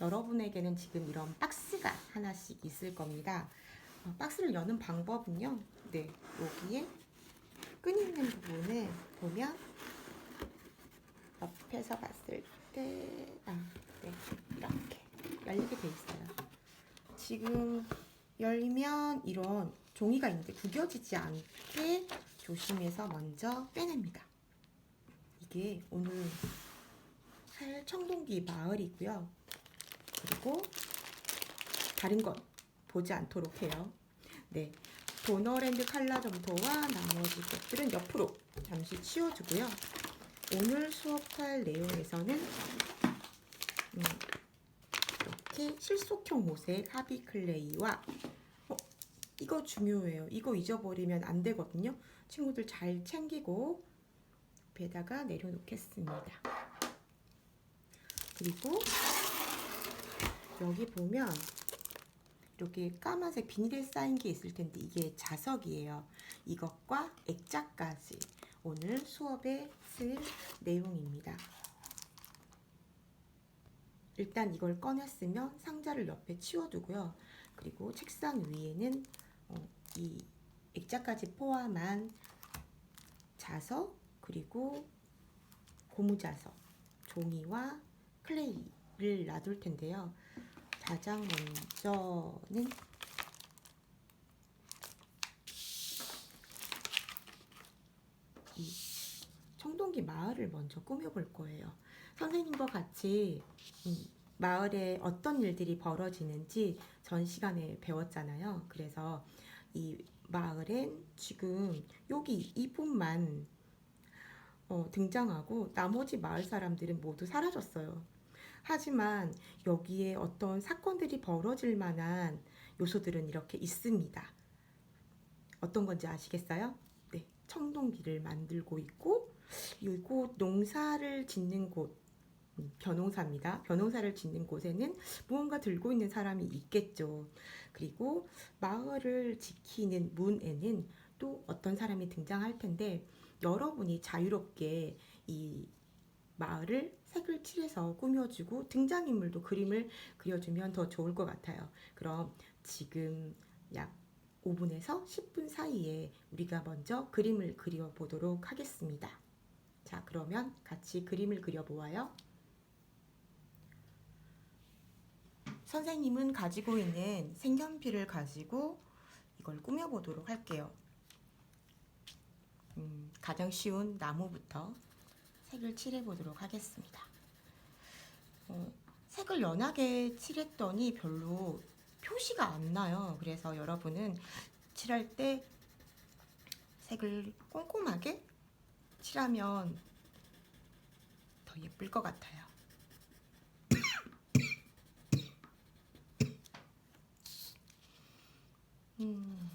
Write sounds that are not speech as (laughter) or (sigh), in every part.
여러분에게는 지금 이런 박스가 하나씩 있을 겁니다. 어, 박스를 여는 방법은요. 네, 여기에 끈 있는 부분을 보면 옆에서 봤을 때, 아, 네, 이렇게 열리게 돼 있어요. 지금 열면 이런 종이가 있는데 구겨지지 않게 조심해서 먼저 빼냅니다. 이게 오늘 할 청동기 마을이고요. 그리고 다른 건 보지 않도록 해요. 네. 도너랜드 칼라 점토와 나머지 것들은 옆으로 잠시 치워주고요. 오늘 수업할 내용에서는 음, 이렇게 실속형 옷의 하비 클레이와 어, 이거 중요해요. 이거 잊어버리면 안 되거든요. 친구들 잘 챙기고 옆에다가 내려놓겠습니다. 그리고 여기 보면 이렇게 까만색 비닐에 쌓인 게 있을 텐데 이게 자석이에요. 이것과 액자까지 오늘 수업에 쓸 내용입니다. 일단 이걸 꺼냈으면 상자를 옆에 치워두고요. 그리고 책상 위에는 어, 이 액자까지 포함한 자석 그리고 고무자석, 종이와 클레이를 놔둘 텐데요. 가장 먼저는 이 청동기 마을을 먼저 꾸며볼 거예요. 선생님과 같이 이 마을에 어떤 일들이 벌어지는지 전 시간에 배웠잖아요. 그래서 이 마을엔 지금 여기 이분만 어, 등장하고 나머지 마을 사람들은 모두 사라졌어요. 하지만 여기에 어떤 사건들이 벌어질 만한 요소들은 이렇게 있습니다. 어떤 건지 아시겠어요? 네, 청동기를 만들고 있고 이곳 농사를 짓는 곳 음, 벼농사입니다. 벼농사를 짓는 곳에는 무언가 들고 있는 사람이 있겠죠. 그리고 마을을 지키는 문에는 또 어떤 사람이 등장할 텐데 여러분이 자유롭게 이 마을을 색을 칠해서 꾸며주고 등장인물도 그림을 그려주면 더 좋을 것 같아요. 그럼 지금 약 5분에서 10분 사이에 우리가 먼저 그림을 그려보도록 하겠습니다. 자, 그러면 같이 그림을 그려보아요. 선생님은 가지고 있는 색연필을 가지고 이걸 꾸며보도록 할게요. 음, 가장 쉬운 나무부터 색을 칠해 보도록 하겠습니다. 어, 색을 연하게 칠했더니 별로 표시가 안 나요. 그래서 여러분은 칠할 때 색을 꼼꼼하게 칠하면 더 예쁠 것 같아요. 음,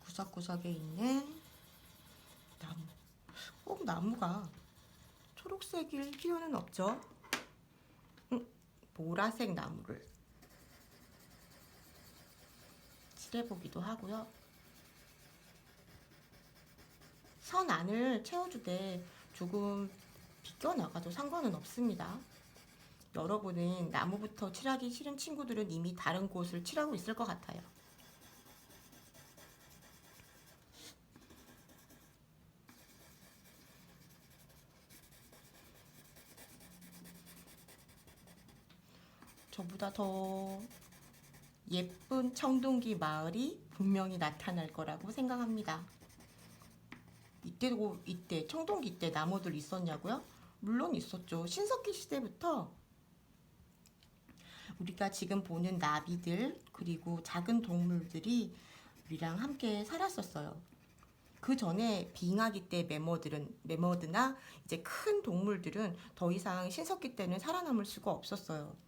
구석구석에 있는. 꼭 나무가 초록색일 필요는 없죠. 음, 보라색 나무를 칠해보기도 하고요. 선 안을 채워주되 조금 비껴나가도 상관은 없습니다. 여러분은 나무부터 칠하기 싫은 친구들은 이미 다른 곳을 칠하고 있을 것 같아요. 저보다 더 예쁜 청동기 마을이 분명히 나타날 거라고 생각합니다. 이때도 이때 청동기 때 나무들 있었냐고요? 물론 있었죠. 신석기 시대부터 우리가 지금 보는 나비들 그리고 작은 동물들이 우리랑 함께 살았었어요. 그 전에 빙하기 때 매머들은 매머드나 이제 큰 동물들은 더 이상 신석기 때는 살아남을 수가 없었어요.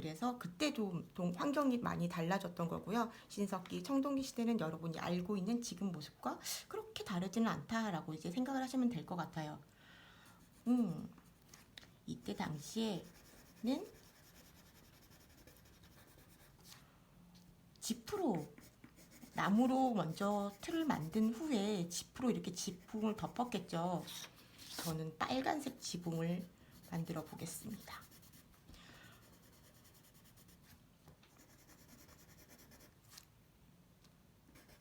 그래서 그때도 동, 환경이 많이 달라졌던 거고요. 신석기, 청동기 시대는 여러분이 알고 있는 지금 모습과 그렇게 다르지는 않다라고 이제 생각을 하시면 될 것 같아요. 음, 이때 당시에는 지프로 나무로 먼저 틀을 만든 후에 지프로 이렇게 지붕을 덮었겠죠. 저는 빨간색 지붕을 만들어 보겠습니다.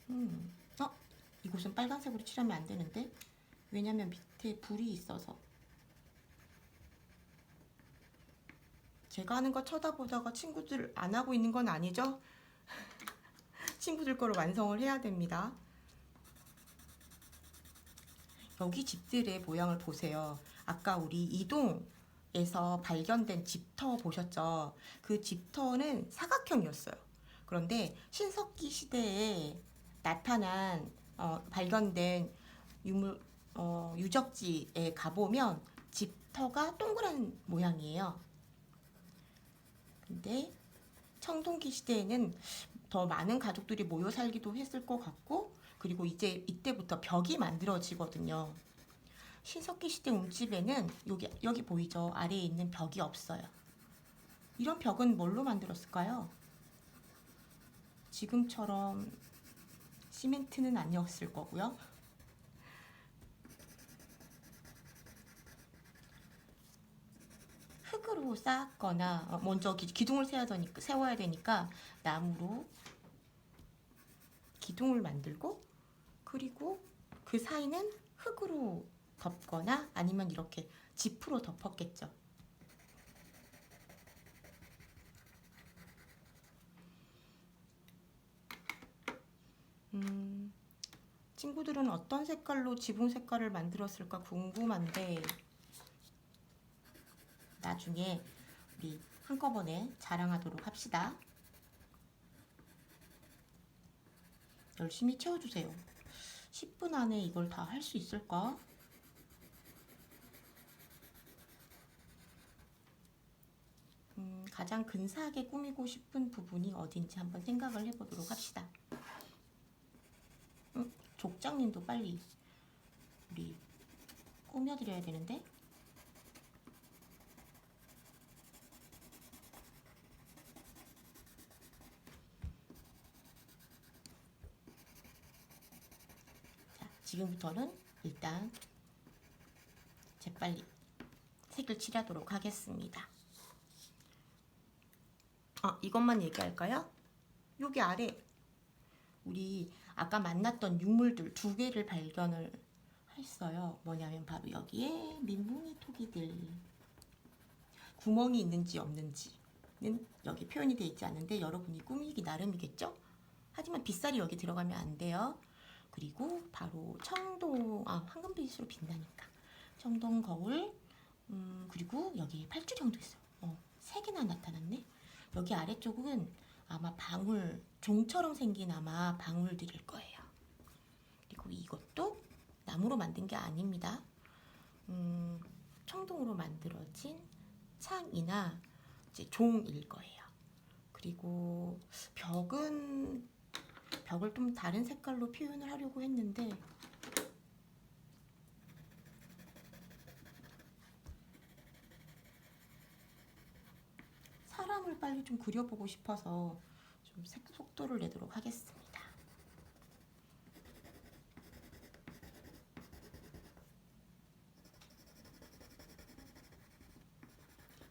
음, 어? 이곳은 빨간색으로 칠하면 안 되는데? 왜냐면 밑에 불이 있어서. 제가 하는 거 쳐다보다가 친구들 안 하고 있는 건 아니죠? (laughs) 친구들 거를 완성을 해야 됩니다. 여기 집들의 모양을 보세요. 아까 우리 이동에서 발견된 집터 보셨죠? 그 집터는 사각형이었어요. 그런데 신석기 시대에 나타난 어, 발견된 유물 어, 유적지에 가보면 집터가 동그란 모양이에요. 근데 청동기 시대에는 더 많은 가족들이 모여 살기도 했을 것 같고 그리고 이제 이때부터 벽이 만들어지거든요. 신석기 시대 움집에는 여기 여기 보이죠? 아래에 있는 벽이 없어요. 이런 벽은 뭘로 만들었을까요? 지금처럼 시멘트는 아니었을 거고요. 흙으로 쌓거나 어, 먼저 기- 되니까, 세워야 되니까 나무로 기둥을 만들고 그리고 그 사이는 흙으로 덮거나 아니면 이렇게 지프로 덮었겠죠. 음, 친구들은 어떤 색깔로 지붕 색깔을 만들었을까 궁금한데 나중에 우리 한꺼번에 자랑하도록 합시다. 열심히 채워주세요. 10분 안에 이걸 다 할 수 있을까? 음, 가장 근사하게 꾸미고 싶은 부분이 어딘지 한번 생각을 해보도록 합시다. 음, 족장님도 빨리 우리 꾸며드려야 되는데 자, 지금부터는 일단 재빨리 색을 칠하도록 하겠습니다. 아, 이것만 얘기할까요? 여기 아래 우리 아까 만났던 유물들 두 개를 발견을 했어요. 뭐냐면 바로 여기에 민뭉이 토기들 구멍이 있는지 없는지는 여기 표현이 되어 있지 않은데 여러분이 꾸미기 나름이겠죠? 하지만 빗살이 여기 들어가면 안 돼요. 그리고 바로 청동 아 황금빛으로 빛나니까 청동 거울 음 그리고 여기 팔주령도 있어요. 어, 세 개나 나타났네. 여기 아래쪽은 아마 방울 종처럼 생긴 아마 방울들일 거예요. 그리고 이것도 나무로 만든 게 아닙니다. 음, 청동으로 만들어진 창이나 이제 종일 거예요. 그리고 벽은 벽을 좀 다른 색깔로 표현을 하려고 했는데 사람을 빨리 좀 그려보고 싶어서 좀 색, 속도를 내도록 하겠습니다.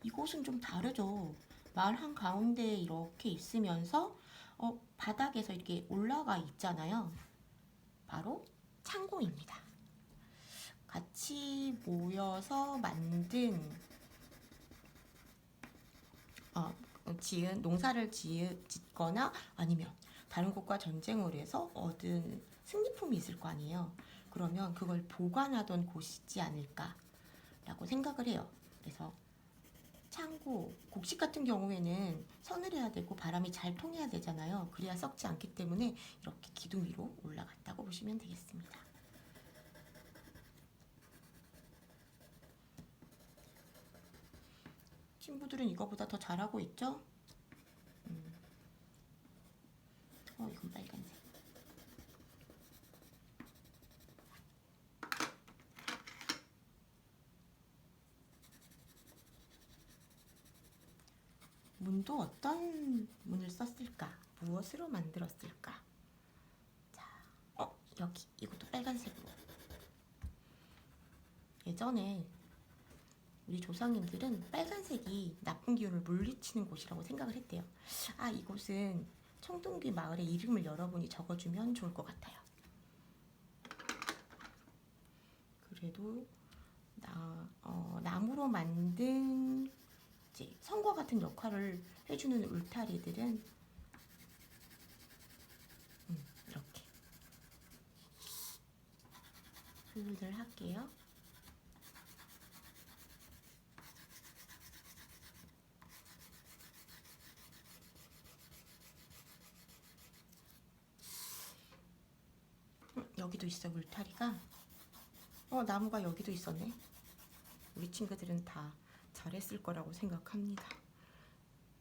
이곳은 좀 다르죠. 마을 한 가운데 이렇게 있으면서 어, 바닥에서 이렇게 올라가 있잖아요. 바로 창고입니다. 같이 모여서 만든 어, 지은 농사를 지으, 짓거나 아니면 다른 곳과 전쟁을 해서 얻은 승리품이 있을 거 아니에요. 그러면 그걸 보관하던 곳이지 않을까라고 생각을 해요. 그래서 창고, 곡식 같은 경우에는 서늘해야 되고 바람이 잘 통해야 되잖아요. 그래야 썩지 않기 때문에 이렇게 기둥 위로 올라갔다고 보시면 되겠습니다. 친구들은 이거보다 더 잘하고 있죠? 음. 어, 이건 빨간색. 문도 어떤 문을 썼을까? 무엇으로 만들었을까? 자, 어, 여기 이것도 빨간색으로. 예전에 우리 조상님들은 빨간색이 나쁜 기운을 물리치는 곳이라고 생각을 했대요. 아, 이곳은 청동기 마을의 이름을 여러분이 적어주면 좋을 것 같아요. 그래도 나, 어, 나무로 만든 이제 성과 같은 역할을 해주는 울타리들은 음, 이렇게 슬슬 할게요. 음, 여기도 있어 울타리가. 어 나무가 여기도 있었네. 우리 친구들은 다 잘했을 거라고 생각합니다.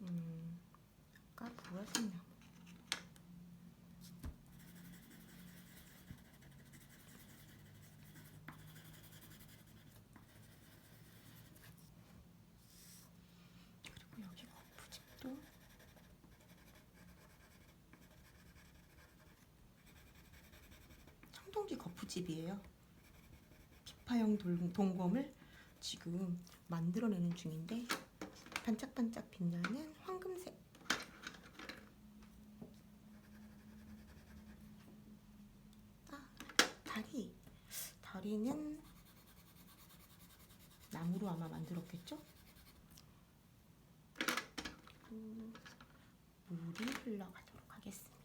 음, 아까 무엇이냐? 그리고 여기가 어프지 또? 청동기 거푸집이에요. 비파형 돌- 동검을 지금 만들어내는 중인데 반짝반짝 빛나는 황금색 아 다리 다리는 나무로 아마 만들었겠죠? 그리고 물이 흘러가도록 하겠습니다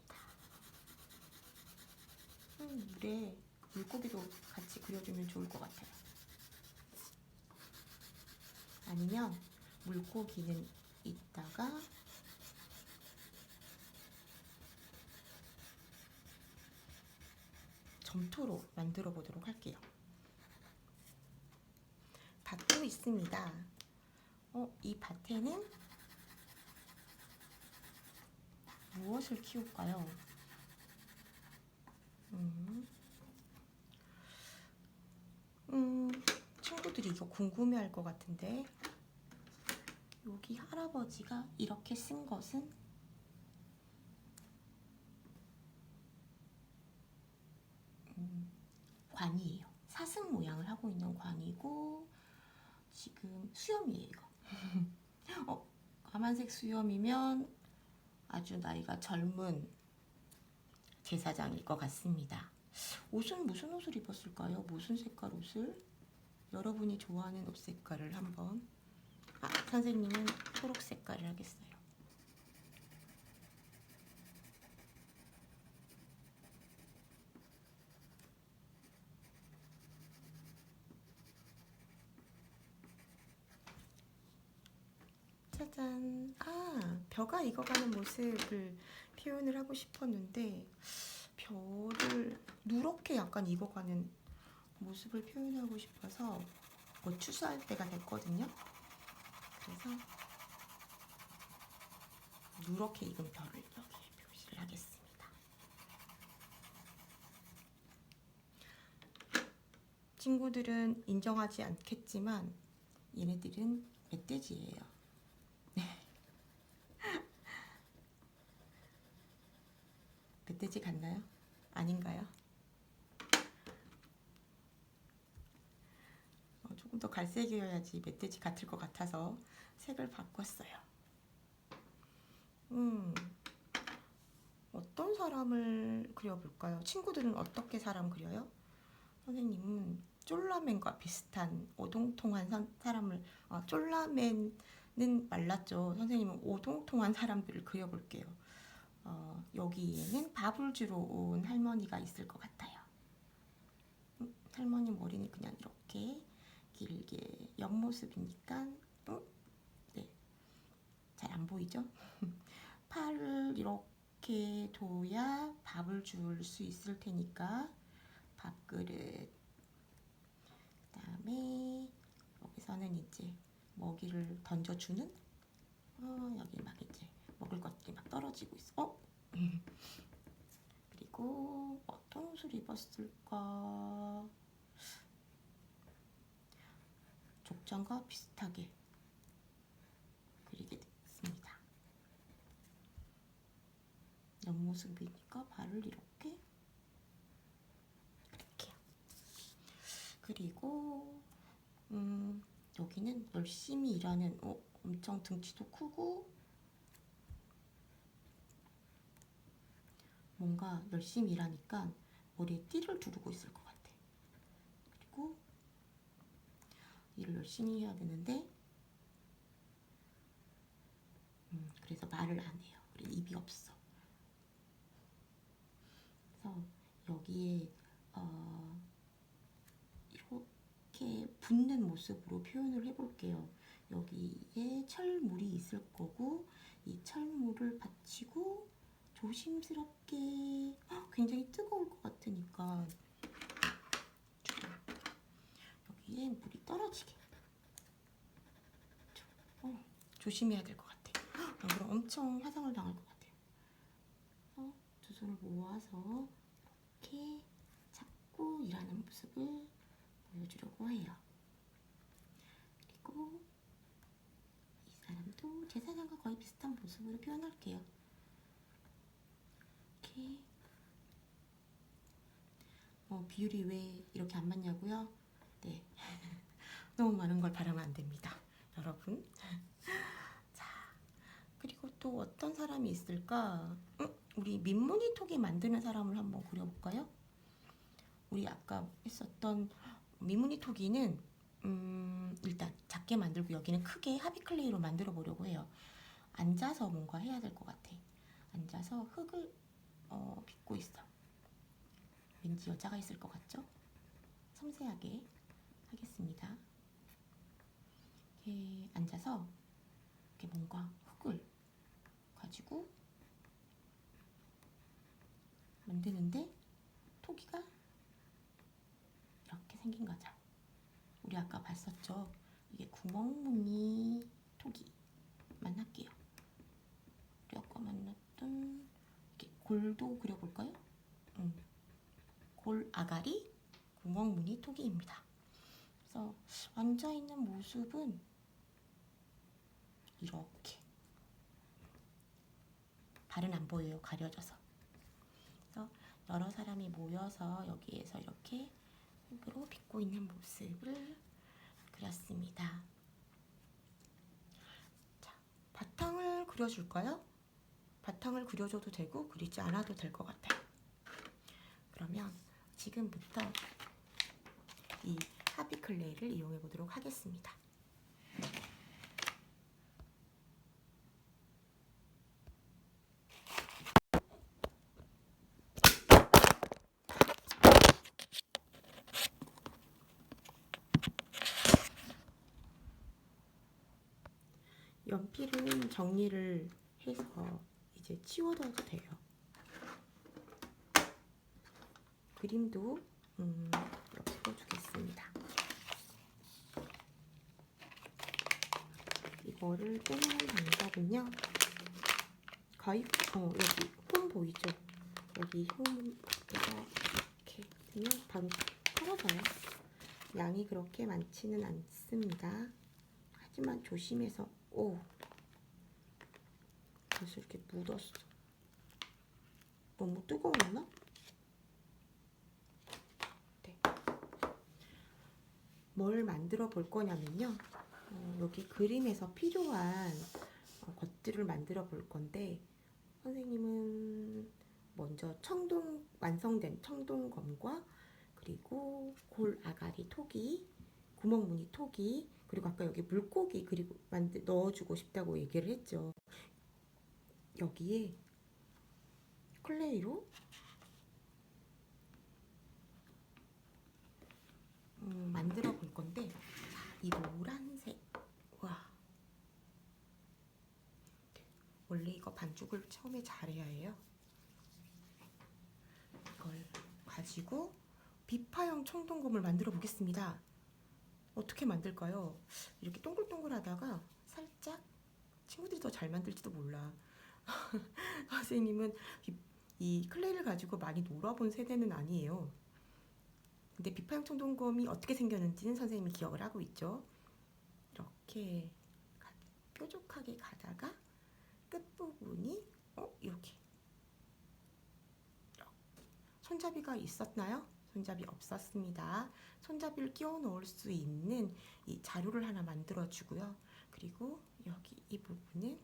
음, 물에 물고기도 같이 그려주면 좋을 것 같아요 아니면 물고기는 이따가 점토로 만들어 보도록 할게요. 밭도 있습니다. 어, 이 밭에는 무엇을 키울까요? 음, 음, 친구들이 이거 궁금해할 것 같은데 여기 할아버지가 이렇게 쓴 것은 음, 관이에요. 사슴 모양을 하고 있는 관이고 지금 수염이에요. 이거. (laughs) 어, 까만색 수염이면 아주 나이가 젊은 제사장일 것 같습니다. 옷은 무슨 옷을 입었을까요? 무슨 색깔 옷을? 여러분이 좋아하는 옷 색깔을 한번 아, 선생님은 초록 색깔을 하겠어요. 짜잔. 아, 벼가 익어가는 모습을 표현을 하고 싶었는데 벼를 누렇게 약간 익어가는 모습을 표현하고 싶어서 뭐 추수할 때가 됐거든요. 그래서 누렇게 익은 벼를 여기 표시를 하겠습니다. 친구들은 인정하지 않겠지만 얘네들은 멧돼지예요. 멧돼지 같나요? 아닌가요? 어, 조금 더 갈색이어야지 멧돼지 같을 것 같아서 색을 바꿨어요. 음, 어떤 사람을 그려볼까요? 친구들은 어떻게 사람 그려요? 선생님은 쫄라맨과 비슷한 오동통한 선- 사람을 아, 쫄라맨은 말랐죠. 선생님은 오동통한 사람들을 그려볼게요. 어, 여기에는 밥을 주러 온 할머니가 있을 것 같아요. 음, 할머니 머리는 그냥 이렇게 길게 옆모습이니까 음, 네. 잘 안 보이죠? (laughs) 팔을 이렇게 둬야 밥을 줄 수 있을 테니까 밥그릇 그 다음에 여기서는 이제 먹이를 던져주는 어, 여기 막 이제 먹을 것들이 막 떨어지고 있어. 어? 그리고 어떤 옷을 입었을까? 족장과 비슷하게 그리게 됐습니다. 옆모습이니까 발을 이렇게 이렇게요. 그리고 음, 여기는 열심히 일하는 어, 엄청 등치도 크고 뭔가 열심히 일하니까 머리에 띠를 두르고 있을 것 같아. 그리고 일을 열심히 해야 되는데 음, 그래서 말을 안 해요. 그리고 입이 없어. 그래서 여기에 어, 이렇게 붓는 모습으로 표현을 해볼게요. 여기에 철물이 있을 거고 이 철물을 받치고 조심스럽게 헉, 굉장히 뜨거울 것 같으니까 여기에 물이 떨어지게 어, 조심해야 될 것 같아. 안 그럼 엄청 화상을 당할 것 같아요. 그래서 두 손을 모아서 이렇게 잡고 일하는 모습을 보여주려고 해요. 그리고 이 사람도 제 사장과 거의 비슷한 모습으로 표현할게요. 이렇게 어, 비율이 왜 이렇게 안 맞냐고요? 네. (laughs) 너무 많은 걸 바라면 안 됩니다. 여러분. (laughs) 자, 그리고 또 어떤 사람이 있을까? 응? 우리 민무늬 톡이 만드는 사람을 한번 그려볼까요? 우리 아까 했었던 민무늬 토기는 음, 일단 작게 만들고 여기는 크게 하비클레이로 만들어 보려고 해요. 앉아서 뭔가 해야 될 것 같아. 앉아서 흙을 어, 빚고 있어. 왠지 여자가 있을 것 같죠? 섬세하게 하겠습니다. 이렇게 앉아서 이렇게 뭔가 흙을 가지고 만드는데 토기가 이렇게 생긴 거죠. 우리 아까 봤었죠? 이게 구멍무늬 토기만 할게요. 우리 아까 만났던 이렇게 골도 그려볼까요? 음. 골 아가리 구멍무늬 토기입니다. 그래서 앉아 있는 모습은 이렇게 발은 안 보여요 가려져서. 그래서 여러 사람이 모여서 여기에서 이렇게 흙으로 빚고 있는 모습을 그렸습니다. 자, 바탕을 그려줄까요? 바탕을 그려줘도 되고 그리지 않아도 될 것 같아요. 그러면 지금부터 이 하비 클레이를 이용해 보도록 하겠습니다. 연필은 정리를 해서 이제 치워둬도 돼요. 그림도 음, 이렇게 풀어주겠습니다. 이거를 빼는 방법은요. 가입, 어, 여기 홈 보이죠? 여기 홈에서 이렇게 되면 바로 떨어져요. 양이 그렇게 많지는 않습니다. 하지만 조심해서 오 그래서 이렇게 묻었어. 너무 뜨거웠나? 네. 뭘 만들어 볼 거냐면요. 어, 여기 그림에서 필요한 어, 것들을 만들어 볼 건데 선생님은 먼저 청동 완성된 청동검과 그리고 골 아가리 토기 구멍무늬 토기 그리고 아까 여기 물고기 그리고 만들 넣어주고 싶다고 얘기를 했죠. 여기에 클레이로 음, 만들어 볼 건데 이 노란색 와 원래 이거 반죽을 처음에 잘해야 해요. 이걸 가지고 비파형 청동검을 만들어 보겠습니다. 어떻게 만들까요? 이렇게 동글동글 하다가 살짝 친구들이 더 잘 만들지도 몰라. (laughs) 선생님은 비- 이 클레이를 가지고 많이 놀아본 세대는 아니에요. 근데 비파형 청동검이 어떻게 생겼는지는 선생님이 기억을 하고 있죠. 이렇게 가- 뾰족하게 가다가 끝부분이 어 이렇게 이렇게. 손잡이가 있었나요? 손잡이 없었습니다. 손잡이를 끼워 넣을 수 있는 이 자료를 하나 만들어 주고요. 그리고 여기 이 부분은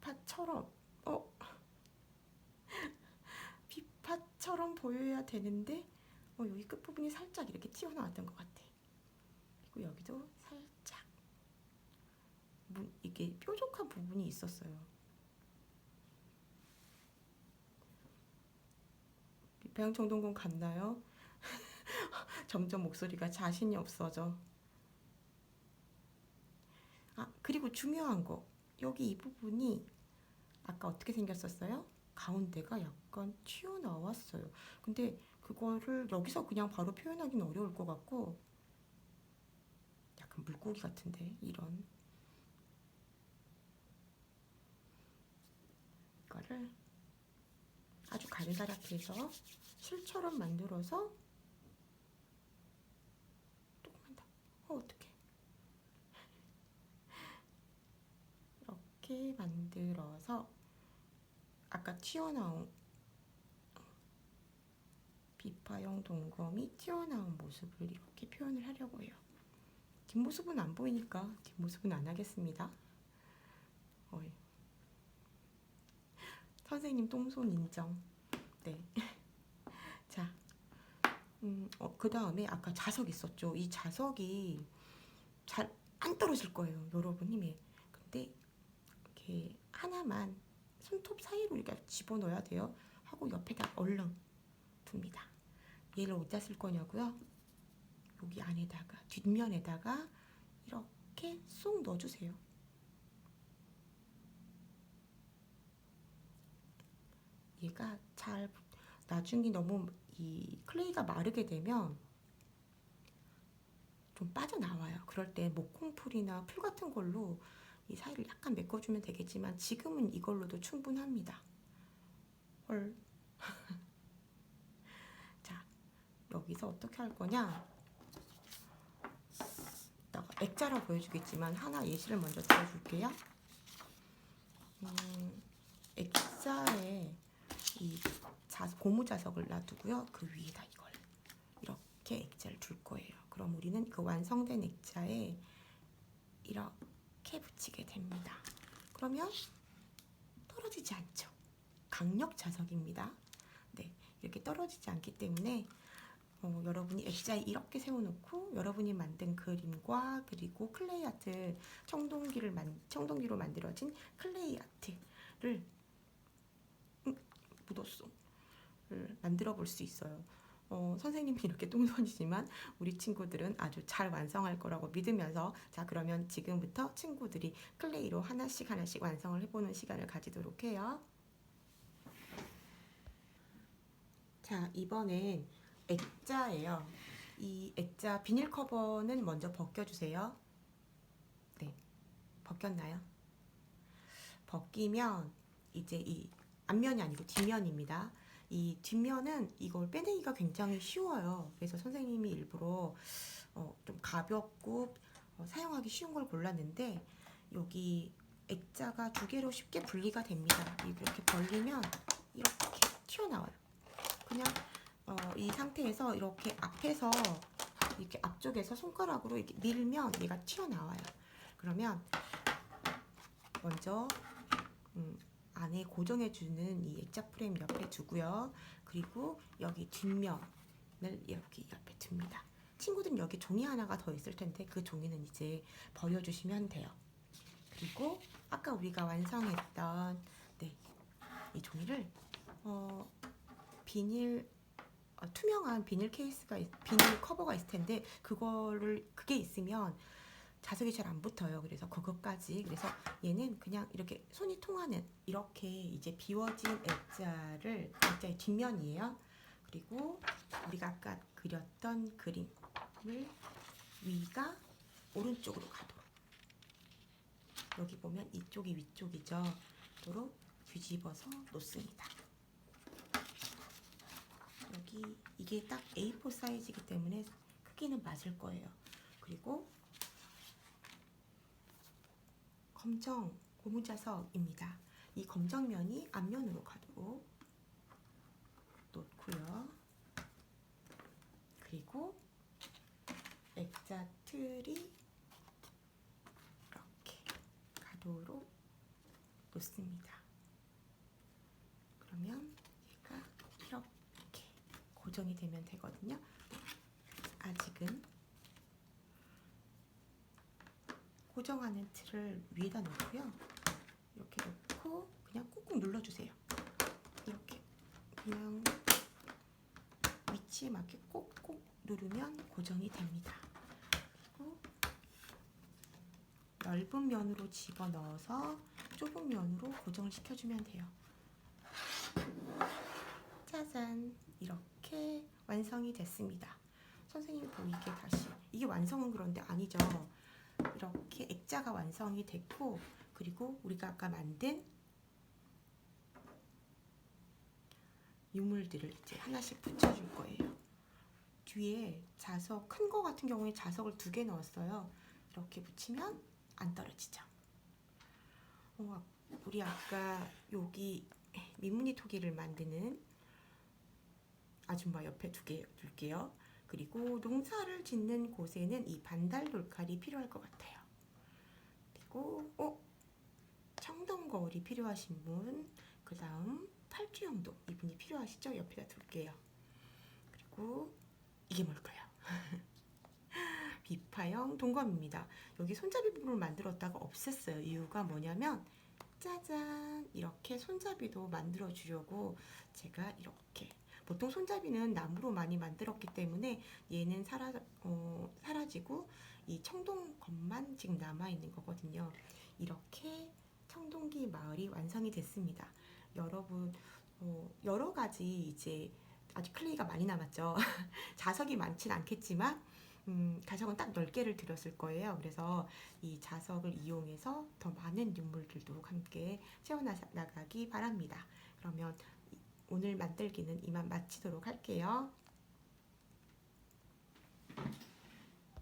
비파처럼 어 (laughs) 비파처럼 보여야 되는데 어, 여기 끝 부분이 살짝 이렇게 튀어나왔던 것 같아. 그리고 여기도 살짝 문, 이게 뾰족한 부분이 있었어요. 배양 청동군 갔나요? (laughs) 점점 목소리가 자신이 없어져. 아, 그리고 중요한 거. 여기 이 부분이 아까 어떻게 생겼었어요? 가운데가 약간 튀어나왔어요. 근데 그거를 여기서 그냥 바로 표현하기는 어려울 것 같고 약간 물고기 같은데 이런 이거를 아주 가느다랗게 해서 실처럼 만들어서 조금만 더. 어 어떡해. 이렇게 만들어서 아까 튀어나온 비파형 동검이 튀어나온 모습을 이렇게 표현을 하려고 해요. 뒷모습은 안 보이니까 뒷모습은 안 하겠습니다. 어이. 선생님 똥손 인정. 네. (laughs) 자, 음, 어, 그 다음에 아까 자석 있었죠. 이 자석이 잘 안 떨어질 거예요, 여러분 힘에. 근데 이렇게 하나만 손톱 사이로 이렇게 집어넣어야 돼요. 하고 옆에다 얼른 둡니다. 얘를 어디다 쓸 거냐고요? 여기 안에다가 뒷면에다가 이렇게 쏙 넣어주세요. 얘가 잘 나중에 너무 이 클레이가 마르게 되면 좀 빠져나와요. 그럴 때 목콩풀이나 풀 같은 걸로 이 사이를 약간 메꿔주면 되겠지만 지금은 이걸로도 충분합니다. 헐. (laughs) 자, 여기서 어떻게 할 거냐? 액자로 보여주겠지만 하나 예시를 먼저 들어줄게요. 음, 액자에 이 자, 고무 자석을 놔두고요. 그 위에다 이걸 이렇게 액자를 둘 거예요. 그럼 우리는 그 완성된 액자에 이렇게 붙이게 됩니다. 그러면 떨어지지 않죠. 강력 자석입니다. 네, 이렇게 떨어지지 않기 때문에 어, 여러분이 액자에 이렇게 세워놓고 여러분이 만든 그림과 그리고 클레이 아트 청동기를 만 청동기로 만들어진 클레이 아트를 음, 묻었어. 를 만들어 볼 수 있어요. 어, 선생님이 이렇게 똥손이지만 우리 친구들은 아주 잘 완성할 거라고 믿으면서 자 그러면 지금부터 친구들이 클레이로 하나씩 하나씩 완성을 해보는 시간을 가지도록 해요. 자 이번엔 액자예요. 이 액자 비닐 커버는 먼저 벗겨주세요. 네, 벗겼나요? 벗기면 이제 이 앞면이 아니고 뒷면입니다. 이 뒷면은 이걸 빼내기가 굉장히 쉬워요. 그래서 선생님이 일부러 어, 좀 가볍고 어, 사용하기 쉬운 걸 골랐는데 여기 액자가 두 개로 쉽게 분리가 됩니다. 이렇게 벌리면 이렇게 튀어나와요. 그냥 어, 이 상태에서 이렇게 앞에서 이렇게 앞쪽에서 손가락으로 이렇게 밀면 얘가 튀어나와요. 그러면 먼저 음, 안에 고정해주는 이 액자 프레임 옆에 두고요. 그리고 여기 뒷면을 이렇게 옆에 둡니다. 친구들은 여기 종이 하나가 더 있을 텐데 그 종이는 이제 버려주시면 돼요. 그리고 아까 우리가 완성했던 네, 이 종이를 어, 비닐 어, 투명한 비닐 케이스가 있- 비닐 커버가 있을 텐데 그거를 그게 있으면 자석이 잘 안 붙어요. 그래서 그것까지 그래서 얘는 그냥 이렇게 손이 통하는 이렇게 이제 비워진 액자를 액자의 뒷면이에요. 그리고 우리가 아까 그렸던 그림을 위가 오른쪽으로 가도록 여기 보면 이쪽이 위쪽이죠. 도록 뒤집어서 놓습니다. 여기 이게 딱 A4 사이즈이기 때문에 크기는 맞을 거예요. 그리고 검정 고무자석입니다. 이 검정면이 앞면으로 가도록 놓고요. 그리고 액자 틀이 이렇게 가도로 놓습니다. 그러면 얘가 이렇게 고정이 되면 되거든요. 아직은 고정하는 틀을 위에다 놓고요. 이렇게 놓고 그냥 꾹꾹 눌러주세요. 이렇게 그냥 위치에 맞게 꼭꼭 누르면 고정이 됩니다. 그리고 넓은 면으로 집어 넣어서 좁은 면으로 고정을 시켜주면 돼요. 짜잔 이렇게 완성이 됐습니다. 선생님 보이게 다시 이게 완성은 그런데 아니죠. 이렇게 액자가 완성이 됐고 그리고 우리가 아까 만든 유물들을 이제 하나씩 붙여줄 거예요. 뒤에 자석 큰 거 같은 경우에 자석을 두 개 넣었어요. 이렇게 붙이면 안 떨어지죠. 어, 우리 아까 여기 민무늬 토기를 만드는 아줌마 옆에 두 개 둘게요. 그리고 농사를 짓는 곳에는 이 반달 돌칼이 필요할 것 같아요. 그리고 어 청동 거울이 필요하신 분, 그 다음 팔찌형도 이분이 필요하시죠? 옆에다 둘게요. 그리고 이게 뭘까요? (laughs) 비파형 동검입니다. 여기 손잡이 부분을 만들었다가 없앴어요. 이유가 뭐냐면 짜잔 이렇게 손잡이도 만들어 주려고 제가 이렇게 보통 손잡이는 나무로 많이 만들었기 때문에 얘는 사라, 어, 사라지고 이 청동검만 지금 남아 있는 거거든요. 이렇게 청동기 마을이 완성이 됐습니다. 여러분 어, 여러 가지 이제 아직 클레이가 많이 남았죠. (laughs) 자석이 많진 않겠지만 음, 자석은 딱 10개를 들였을 거예요. 그래서 이 자석을 이용해서 더 많은 유물들도 함께 채워나가기 바랍니다. 그러면 이- 오늘 만들기는 이만 마치도록 할게요.